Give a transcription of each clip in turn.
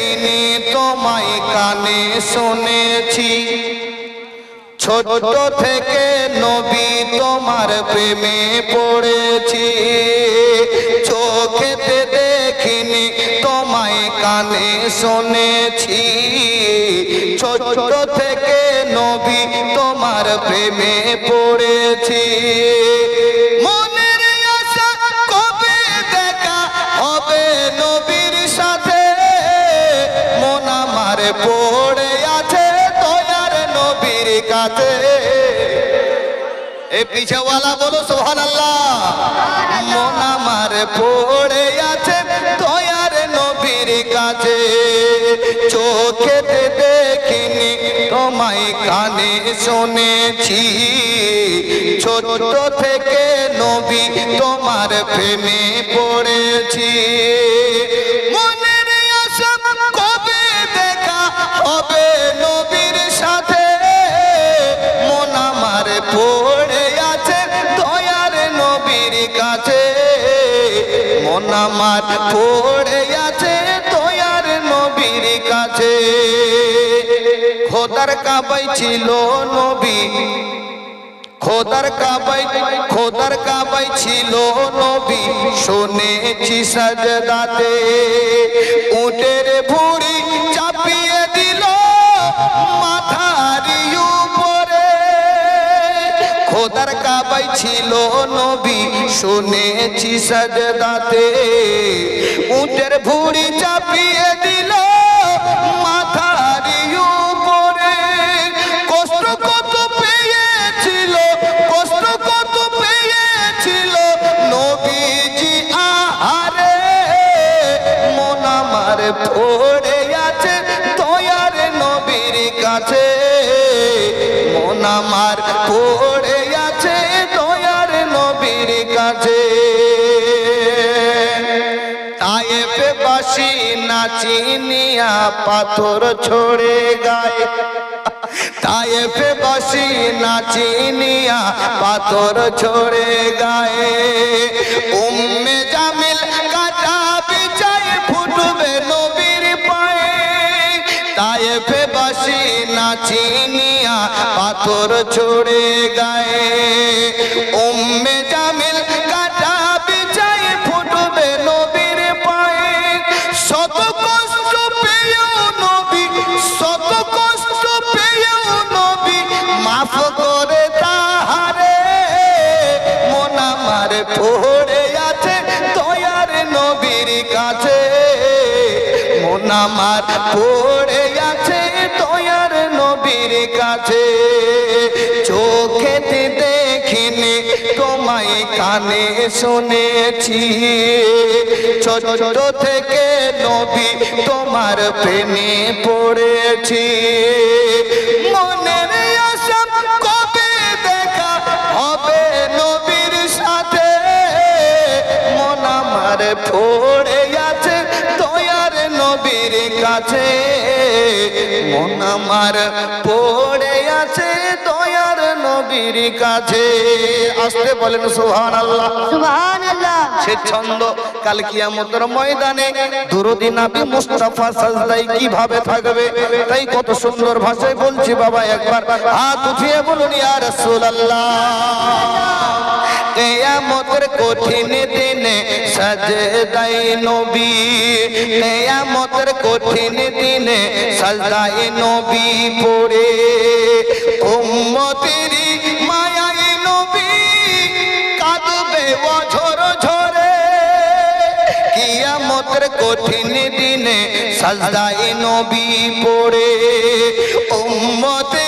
দেখিনি তোমায় কানে শুনেছি। ছোট থেকে নবী তোমার প্রেমে পড়েছি। চোখেতে দেখিনি তোমায় কানে শুনেছি। ছোট থেকে নবী তোমার প্রেমে পড়েছি। আমার পড়ে আছে দয়ার নবীর কাছে। এ পিছেওয়ালা বলো সোহান আল্লাহ মন আমার পড়ে আছে দয়ার নবীর কাছে। চোখেতে দেখিনি, তোমায় কানে শুনেছি। ছোট থেকে নবী তোমার প্রেমে পড়েছি। আমার পড়ে আছে তোয়ার নবীর কাছে। খোদার কাবাই ছিল নবী। খোদার কাবাই খোদার কাবাই ছিল নবী। শুনেছি সাজদাতে উটের ভুড়ি খোদার কাবাই ছিল নবী, শুনেছি সাজদাতে। উটের ভুড়ি চাপিয়ে দিল মাথারি উপরে। কত পেয়েছিল, কষ্ট কত পেয়েছিল আমার পড়ে আছে নবীর কাছে। নাচিনিয়া পাথর ছড়ে গায়ে। তায়েফে বাসি নাচিনিয়া পাথর ছড়ে গায়ে। উম্মে জামিল কাটা বিচাই ফুটবে নবীর পায়ে। তায়েফে বাসি নাচিনিয়া পাথর ছড়ে গায়ে। কাছে, মন আমার পড়ে আছে দয়ার নবীর কাছে। চোখেতে দেখিনি, তোমায় কানে শুনেছি। ছোট থেকে নবী তোমার প্রেমে পড়েছি। কাছে মন আমার পড়ে আছে দয়ার নবীর কাছে। আসতে বলেন সোহান আল্লাহ সুবহানাল্লাহ। সে ছন্দ কাল কিয়ামতের ময়দানে দুরুদি নাবি মুস্তাফা সাজদাই কীভাবে থাকবে? তাই কত সুন্দর ভাষায় বলছি বাবা একবার হাত উঠিয়ে বলুন ইয়া রাসূলুল্লাহ। কেয়ামতের কঠিন দিনে সাজদাই নবী, কেয়ামতের কঠিন দিনে সাজদাই নবী পড়ে। উম্মতেরি মায়াই নবী কাঁদবে অঝর ঝরে। কিয়ামতের কঠিন দিনে সাজদাই নবী পড়ে। উম্মতেরি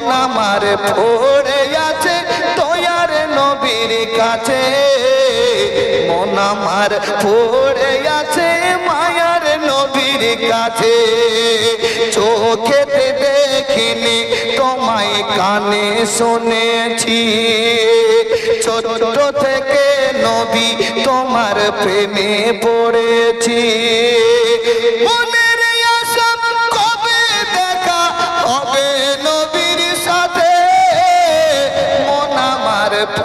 মন আমার পড়ে আছে, দয়ার নবীর কাছে। মন আমার পড়ে আছে, মায়ার নবীর কাছে। চোখেতে দেখিনি, তোমায় কানে শুনেছি। ছোট থেকে নবী তোমার প্রেমে পড়েছি। মনের